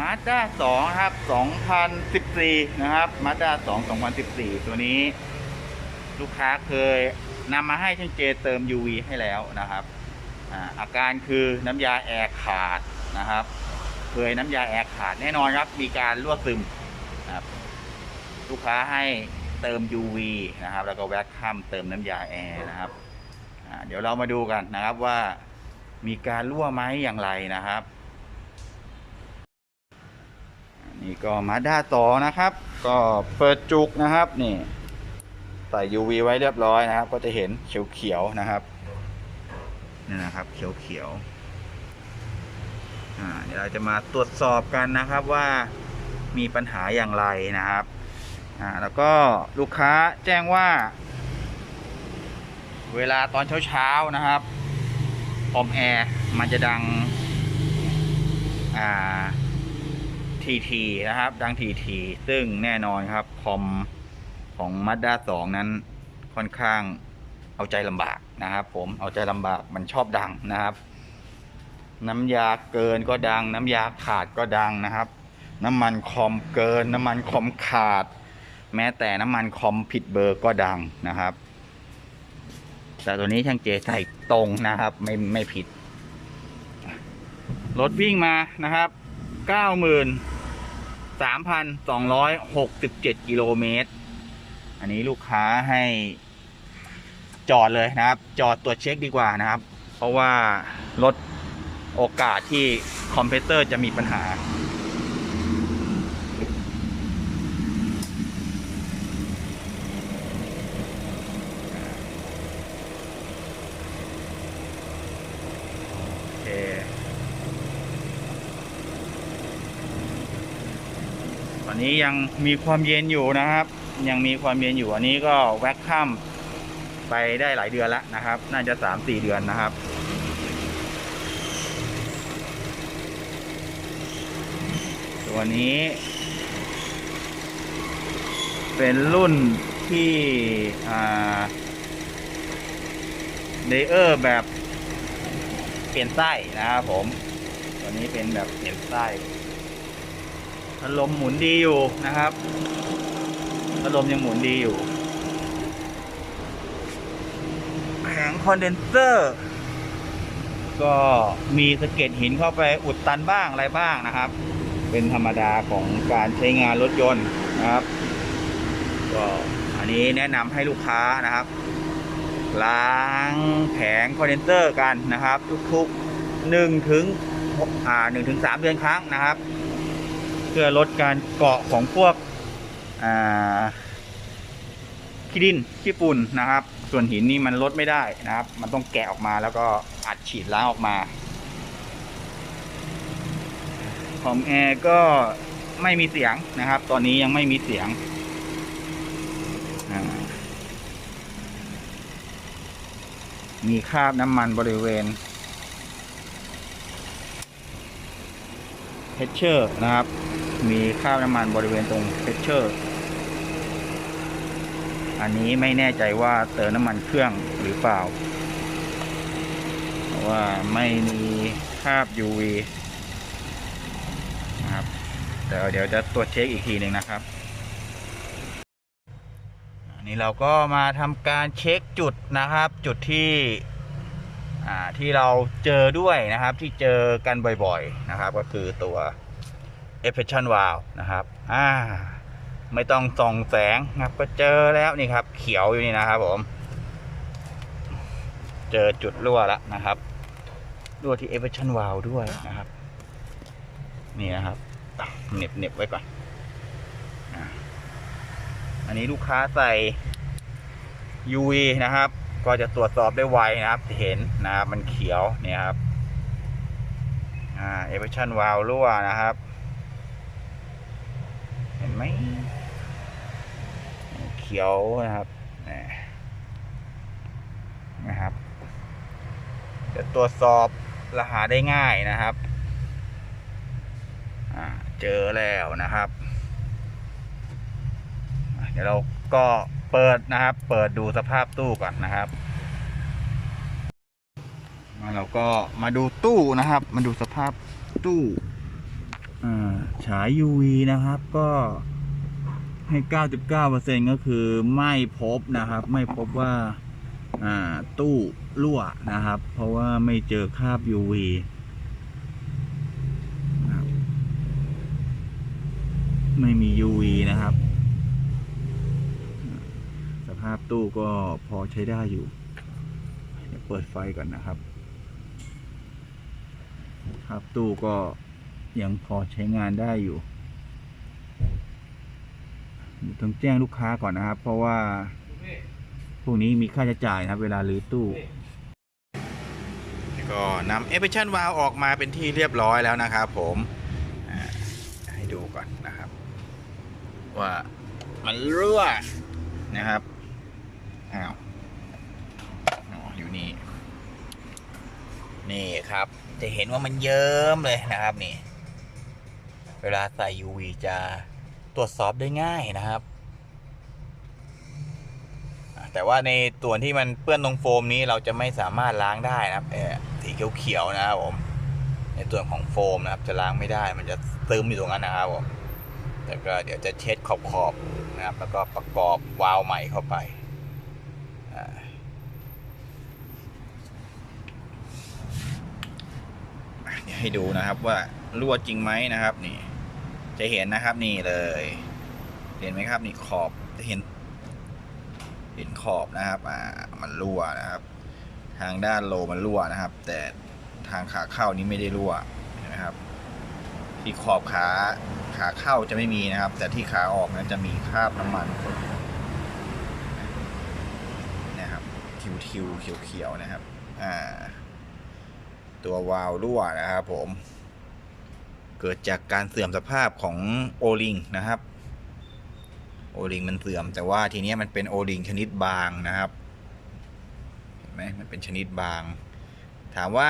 มาด้าสองครับสองพันสิบสี่นะครับมาด้าสองสองพันสิบสี่ตัวนี้ ลูกค้าเคยนำมาให้ช่างเจเติม UV ให้แล้วนะครับอาการคือน้ำยาแอร์ขาดนะครับ เคยน้ำยาแอร์ขาดแน่นอนครับ มีการรั่วซึมนะครับลูกค้าให้เติม UV นะครับ แล้วก็แว็กคัมเติมน้ำยาแอร์นะครับเดี๋ยวเรามาดูกันนะครับว่ามีการรั่วไหมอย่างไรนะครับ นี่ ก็มาด้าต่อนะครับ ก็เปิดจุกนะครับนี่ใส่ UV ไว้เรียบร้อยนะครับ ก็จะเห็นเขียวๆนะครับนี่นะครับเขียวๆอ่าเดี๋ยวเราจะมาตรวจสอบกันนะครับว่ามีปัญหาอย่างไรนะครับอ่าแล้วก็ลูกค้าแจ้งว่า เวลาตอนเช้าๆนะครับคอมแอร์มันจะดังอ่า ทีทีนะครับ ดังทีทีซึ่งแน่นอนครับ คอมของ Mazda 2 นั้นค่อนข้างเอาใจลำบากนะครับ ผมเอาใจลำบากมันชอบดังนะครับ น้ำยาเกินก็ดัง น้ำยาขาดก็ดังนะครับ น้ำมันคอมเกิน น้ำมันคอมขาด แม้แต่น้ำมันคอมผิดเบอร์ก็ดังนะครับ แต่ตัวนี้ช่างเจใส่ตรงนะครับ ไม่ไม่ผิดรถวิ่งมานะครับเก้าหมื่น สามพันสองร้อยหกสิบเจ็ดกิโลเมตร อันนี้ลูกค้าให้จอดเลยนะครับ จอดตรวจเช็คดีกว่านะครับ เพราะว่าลดโอกาสที่คอมเพรสเตอร์จะมีปัญหา ตอนนี้ยังมีความเย็นอยู่นะครับ ยังมีความเย็นอยู่อันนี้ก็แว็กข้ามไปได้หลายเดือนแล้วนะครับ น่าจะสามสี่เดือนนะครับตัวนี้ เป็นรุ่นที่เลเยอร์แบบเปลี่ยนไส้นะครับผม ตัวนี้เป็นแบบเปลี่ยนไส้ พัดลมหมุนดีอยู่นะครับพัดลมยังหมุนดีอยู่แผงคอนเดนเซอร์ ก็มีสะเก็ดหินเข้าไปอุดตันบ้างอะไรบ้างนะครับ เป็นธรรมดาของการใช้งานรถยนต์นะครับก็อันนี้แนะนำให้ลูกค้านะครับ ล้างแผงคอนเดนเซอร์กันนะครับ ทุกๆหนึ่งถึงอ่าหนึ่งถึงสามเดือนครั้งนะครับ เพื่อลดการเกาะของพวกขี้ดินขี้ฝุ่นนะครับ ส่วนหินนี่มันลดไม่ได้นะครับ มันต้องแกะออกมาแล้วก็อัดฉีดล้างออกมาคอมแอร์ก็ไม่มีเสียงนะครับ ตอนนี้ยังไม่มีเสียงมีคราบน้ำมันบริเวณเพชเชอร์นะครับ มีคราบน้ำมันบริเวณตรงเพชเชอร์ อันนี้ไม่แน่ใจว่าเติมน้ำมันเครื่องหรือเปล่า เพราะว่าไม่มีคราบ UV นะครับแต่เดี๋ยวจะตรวจเช็คอีกทีหนึ่งนะครับ อันนี้เราก็มาทำการเช็คจุดนะครับ จุดที่ที่เราเจอด้วยนะครับที่เจอกันบ่อยๆนะครับ ก็คือตัว e f f e c t i o n valve นะครับอ่าไม่ต้องส่องแสงครับก็เจอแล้วนี่ครับ เขียวอยู่นี่นะครับผม เจอจุดรั่วแล้วนะครับรั่วที่ e f f e c t i o n valve ด้วยนะครับ นี่นะครับเน็บเน็บไว้ก่อนอันนี้ลูกค้าใส่ UV นะครับ ก็จะตรวจสอบได้ไวนะครับ เห็นนะครับมันเขียวเนี่ยครับ อ่าเอฟเวอร์ชันวาลรั่วนะครับ เห็นไหมเขียวนะครับนะครับ จะตรวจสอบรหัสได้ง่ายนะครับเจอแล้วนะครับ เดี๋ยวเราก็เปิดนะครับ เปิดดูสภาพตู้ก่อนนะครับมาเราก็มาดูตู้นะครับ มาดูสภาพตู้ ฉาย UV นะครับก็ให้ 99%ก็คือไม่พบนะครับ ไม่พบว่าตู้รั่วนะครับ เพราะว่าไม่เจอคราบ UV ไม่มี UV นะครับ สภาพตู้ก็พอใช้ได้อยู่เดี๋ยวเปิดไฟก่อนนะครับสภาพตู้ก็ ยังพอใช้งานได้อยู่ต้องแจ้งลูกค้าก่อนนะครับ เพราะว่า พวกนี้มีค่าใช้จ่ายนะครับ เวลารื้อตู้ก็นำเอฟเ s ชันวาลออกมาเป็นที่เรียบร้อยแล้วนะครับผมให้ดูก่อนนะครับ ว่ามันรั่วนะครับอ้าวอยู่นี่ นี่ครับ จะเห็นว่ามันเยิ้มเลยนะครับนี่ เวลาใส่ UV จะตรวจสอบได้ง่ายนะครับ แต่ว่าในส่วนที่มันเปื้อนตรงโฟมนี้เราจะไม่สามารถล้างได้นะครับเออสีเขียวๆนะครับผมในส่วนของโฟมนะครับ จะล้างไม่ได้มันจะซึมอยู่ตรงนั้นนะครับผมแต่ก็เดี๋ยวจะเช็ดขอบๆนะครับ แล้วก็ประกอบวาล์วใหม่เข้าไปเดี๋ยวให้ดูนะครับว่ารั่วจริงไหมนะครับนี่ จะเห็นนะครับนี่เลย เห็นไหมครับนี่ขอบจะเห็น เห็นขอบนะครับ อ่ามันรั่วนะครับ ทางด้านโลมันรั่วนะครับ แต่ทางขาเข้านี้ไม่ได้รั่วนไหมครับ ที่ขอบขาขาเข้าจะไม่มีนะครับ แต่ที่ขาออกนั้นจะมีคราบน้ำมันนะครับทิวทิวเขียวเขียวๆนะครับ อ่า ตัววาล์วรั่วนะครับผม เกิดจากการเสื่อมสภาพของโอลิงนะครับ โอลิงมันเสื่อมแต่ว่าทีนี้มันเป็นโอลิงชนิดบางนะครับเห็นไหมมันเป็นชนิดบาง ถามว่า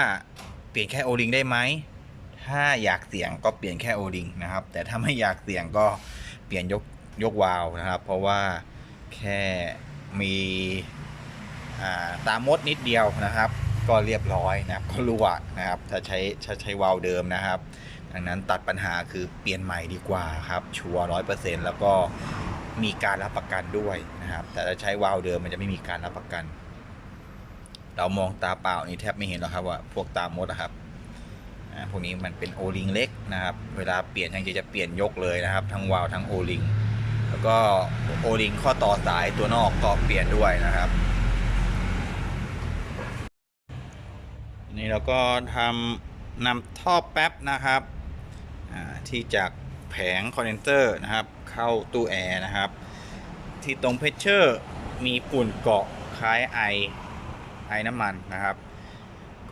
เปลี่ยนแค่โอลิงได้ไหมถ้าอยากเสี่ยงก็เปลี่ยนแค่โอลิงนะครับ แต่ถ้าไม่อยากเสี่ยงก็เปลี่ยนยกยกวาล์วนะครับ เพราะว่าแค่มีาตามมดนิดเดียวนะครับ ก็เรียบร้อยนะครับก็รั่วนะครับถ้าใช้ถ้าใช้วาล์วเดิมนะครับ ดังนั้นตัดปัญหาคือเปลี่ยนใหม่ดีกว่าครับชัวร้อยเปอร์เซ็นต์แล้วก็มีการรับประกันด้วยนะครับ แต่ถ้าใช้วาล์วเดิมมันจะไม่มีการรับประกัน เรามองตาเปล่านี่แทบไม่เห็นหรอกครับว่าพวกตามดนะครับอ่าพวกนี้มันเป็นโอลิงเล็กนะครับ เวลาเปลี่ยนทางจะจะเปลี่ยนยกเลยนะครับ ทั้งวาล์วทั้งโอลิงแล้วก็โอลิงข้อต่อสายตัวนอกก็เปลี่ยนด้วยนะครับ นี่เราก็ทำนำท่อแป๊บนะครับที่จากแผงคอนเดนเซอร์นะครับ เข้าตู้แอร์นะครับ ที่ตรงเพชเชอร์มีฝุ่นเกาะคล้ายไอไอน้ำมันนะครับ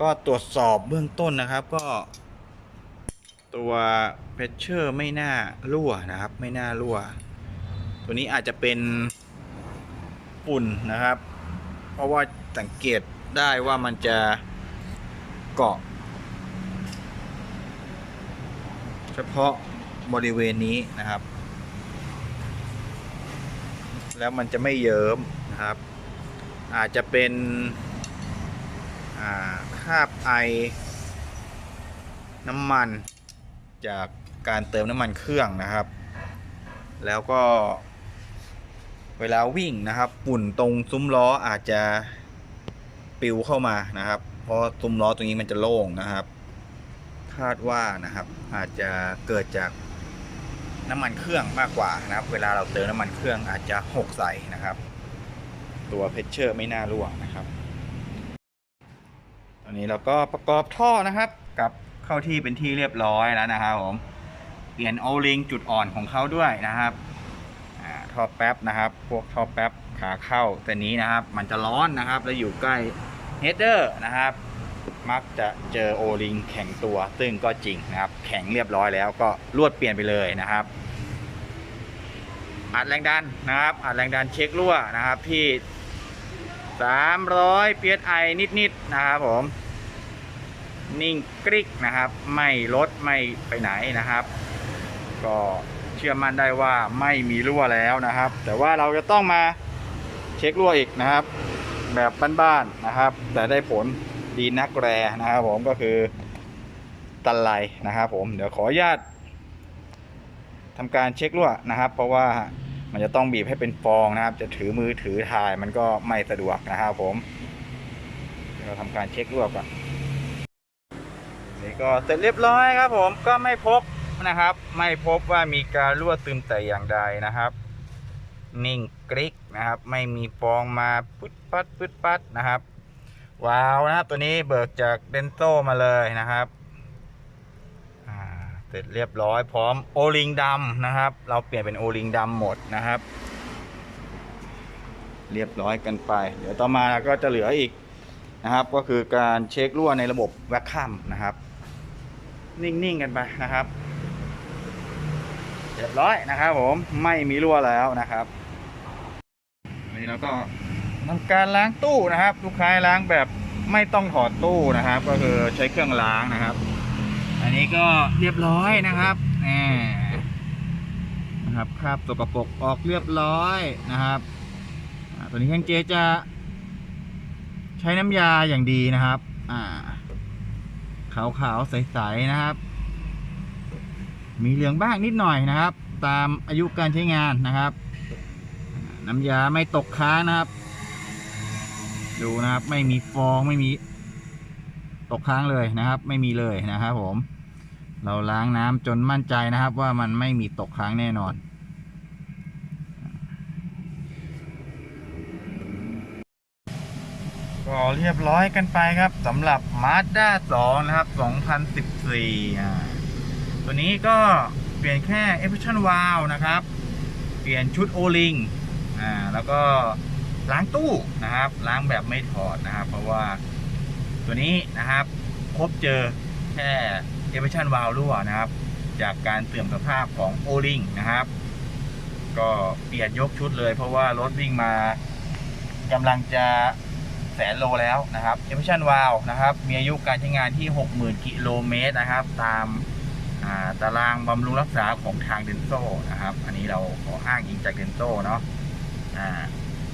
ก็ตรวจสอบเบื้องต้นนะครับก็ ตัวเพชเชอร์ไม่น่ารั่วนะครับ ไม่น่ารั่ว ตัวนี้อาจจะเป็นฝุ่นนะครับ เพราะว่าสังเกตได้ว่ามันจะ เกาะ เฉพาะบริเวณนี้นะครับ แล้วมันจะไม่เยิ้มนะครับ อาจจะเป็นคาบไอน้ำมันจากการเติมน้ำมันเครื่องนะครับ แล้วก็เวลาวิ่งนะครับ ปุ่นตรงซุ้มล้ออาจจะ ปิวเข้ามานะครับ เพราะซุ้มล้อตรงนี้มันจะโล่งนะครับ คาดว่านะครับ อาจจะเกิดจากน้ำมันเครื่องมากกว่านะครับ เวลาเราเติมน้ำมันเครื่องอาจจะหกใส่นะครับ ตัวเพชเชอร์ไม่น่ารั่วนะครับ ตอนนี้เราก็ประกอบท่อนะครับ กับเข้าที่เป็นที่เรียบร้อยแล้วนะครับผมเปลี่ยนโอลิงจุดอ่อนของเขาด้วยนะครับท่อแป๊บนะครับ พวกท่อแป๊บขาเข้าแตัวนี้นะครับ มันจะร้อนนะครับ แล้วอยู่ใกล้ เฮดเดอร์นะครับมักจะเจอโอลิงแข็งตัว ซึ่งก็จริงนะครับ แข็งเรียบร้อยแล้วก็ลวดเปลี่ยนไปเลยนะครับ อัดแรงดันนะครับ อัดแรงดันเช็ครั่วนะครับที่ 300 psi นิดๆนะครับผมนิ่งกริกนะครับ ไม่ลดไม่ไปไหนนะครับ ก็เชื่อมั่นได้ว่าไม่มีรั่วแล้วนะครับ แต่ว่าเราจะต้องมาเช็ครั่วอีกนะครับ แบบบ้านๆนะครับ แต่ได้ผลดีนักแรนะครับผมก็คือตันไลนะครับผมเดี๋ยวขออนุญาตทำการเช็ครั่วนะครับ เพราะว่ามันจะต้องบีบให้เป็นฟองนะครับ จะถือมือถือถ่ายมันก็ไม่สะดวกนะครับผมเดี๋ยวเราทำการเช็ครั่วก่อนนี่ก็เสร็จเรียบร้อยครับผมก็ไม่พบนะครับ ไม่พบว่ามีการรั่วซึมแต่อย่างใดนะครับ นิ่งกริกนะครับ ไม่มีฟองมาปึ๊ดปัดปึ๊ดปัดนะครับว้าวนะครับตัวนี้เบิกจากเดนโซมาเลยนะครับเสร็จเรียบร้อยพร้อมโอลิงดำนะครับ เราเปลี่ยนเป็นโอลิงดำหมดนะครับ เรียบร้อยกันไป เดี๋ยวต่อมาก็จะเหลืออีกนะครับ ก็คือการเช็ครั่วในระบบแวคคัมนะครับ นิ่งๆกันไปนะครับ เรียบร้อยนะครับผมไม่มีรั่วแล้วนะครับ นนี้เราก็ทำการล้างตู้นะครับ ลูกค้าล้างแบบไม่ต้องถอดตู้นะครับ ก็คือใช้เครื่องล้างนะครับ อันนี้ก็เรียบร้อยนะครับแหมนะครับคราบสกปรกออกเรียบร้อยนะครับตัวนี้ช่างเจจะใช้น้ำยาอย่างดีนะครับ อ่า ขาวๆใสๆนะครับ มีเหลืองบ้างนิดหน่อยนะครับ ตามอายุการใช้งานนะครับ น้ำยาไม่ตกค้างนะครับ ดูนะครับ ไม่มีฟองไม่มีตกค้างเลยนะครับ ไม่มีเลยนะครับผม เราล้างน้ำจนมั่นใจนะครับ ว่ามันไม่มีตกค้างแน่นอนก็เรียบร้อยกันไปครับสำหรับ Mazda 2 นะครับ 2014อ่ตัวนี้ก็เปลี่ยนแค่ e f f u s i o n Valve นะครับ เปลี่ยนชุด O-ring อ่าแล้วก็ล้างตู้นะครับ ล้างแบบไม่ถอดนะครับ เพราะว่าตัวนี้นะครับ พบเจอแค่ e f f u s i o n Valve รั่วนะครับ จากการเสื่อมสภาพของ O-ring นะครับ ก็เปลี่ยนยกชุดเลย เพราะว่ารถวิ่งมากำลังจะแสนโลแล้วนะครับ e f f u s i o n Valve นะครับ มีอายุการใช้งานที่ 60,000 กิโลเมตรนะครับ ตามาตารางบำรุงรักษาของทางเดนโซนะครับ อันนี้เราขออ้างอิงจากเดนโซเนาะ อ่า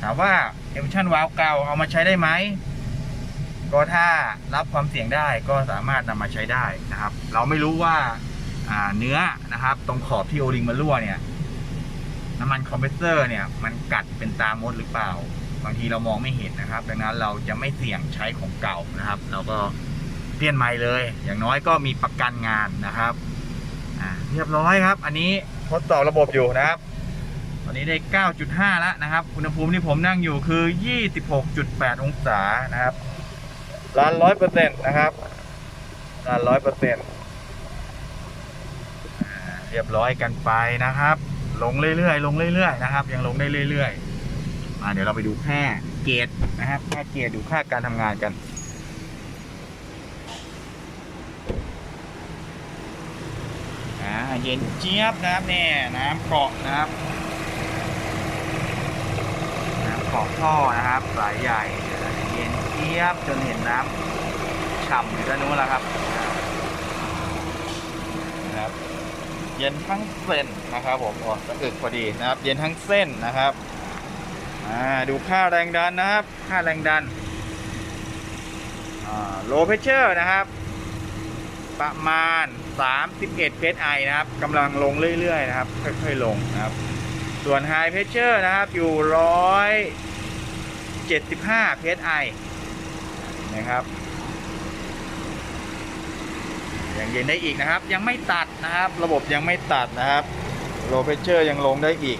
ถามว่าเอ s ชั่นวาลเก่าเอามาใช้ได้ไหมก็ถ้ารับความเสี่ยงได้ก็สามารถนำมาใช้ได้นะครับ เราไม่รู้ว่าเนื้อนะครับ ตรงขอบที่โอริงมันรั่วเนี่ยน้ำมันคอมเพรสเซอร์เนี่ยมันกัดเป็นตามดหรือเปล่า บางทีเรามองไม่เห็นนะครับ ดังนั้นเราจะไม่เสี่ยงใช้ของเก่านะครับ เราก็เปลี่ยนใหม่เลย อย่างน้อยก็มีประกันงานนะครับเรียบร้อยครับ อันนี้ทดสอบระบบอยู่นะครับ ตอนนี้ได้ 9.5 แล้วนะครับ อุณหภูมิที่ผมนั่งอยู่คือ 26.8 องศานะครับล้านร้อยเปอร์เซ็นต์นะครับล้านร้อยเปอร์เซ็นต์เรียบร้อยกันไปนะครับ ลงเรื่อยๆ ลงเรื่อยๆ นะครับ ยังลงได้เรื่อยๆมาเดี๋ยวเราไปดูค่าเกรดนะครับ ค่าเกรดดูค่าการทำงานกันอ่าเย็นเจี๊ยบนะครับเนี่ยน้ำเกาะนะครับ น้ำเกท่อนะครับสายใหญ่เย็นเจี๊ยบจนเห็นน้ำฉ่ำอยู่ด้านนู้นแล้วครับนะครับ เย็นทั้งเส้นนะครับผมโอ้สะอึกพอดีนะครับ เย็นทั้งเส้นนะครับอ่าดูค่าแรงดันนะครับ ค่าแรงดันอ่า low pressure นะครับ ประมาณ 31 psi นะครับกำลังลงเรื่อยๆนะครับ ค่อยๆลงนะครับ ส่วน high pressure นะครับอยู่ร้อย 75 psi นะครับ ยังเย็นได้อีกนะครับ ยังไม่ตัดนะครับ ระบบยังไม่ตัดนะครับ low pressure ยังลงได้อีก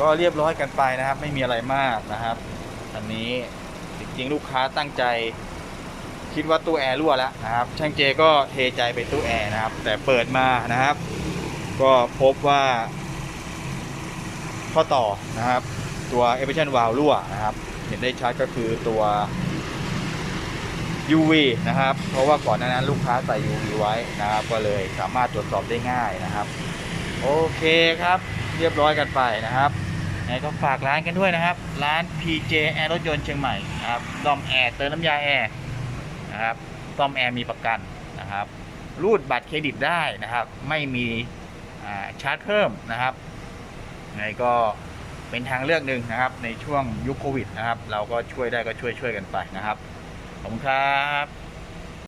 ก็เรียบร้อยกันไปนะครับ ไม่มีอะไรมากนะครับ อันนี้จริงๆ ลูกค้าตั้งใจคิดว่าตู้แอร์รั่วแล้วนะครับ ช่างเจก็เทใจไปตู้แอร์นะครับ แต่เปิดมานะครับ ก็พบว่าข้อต่อนะครับ ตัว e m i s s i o n valve รั่วนะครับ เห็นได้ชัดก็คือตัว UV นะครับ เพราะว่าก่อนหน้านั้นลูกค้าใส่ UV ไว้นะครับ ก็เลยสามารถตรวจสอบได้ง่ายนะครับ โอเคครับ เรียบร้อยกันไปนะครับยังไงก็ฝากร้านกันด้วยนะครับ ร้าน PJ แอร์รถยนต์เชียงใหม่นะครับดอมแอร์เติมน้ำยาแอร์นะครับซ่อมแอร์มีประกันนะครับ รูดบัตรเครดิตได้นะครับ ไม่มีชาร์จเพิ่มนะครับยังไงก็ เป็นทางเลือกหนึ่งนะครับ ในช่วงยุคโควิดนะครับ เราก็ช่วยได้ก็ช่วยช่วยกันไปนะครับ ขอบคุณครับ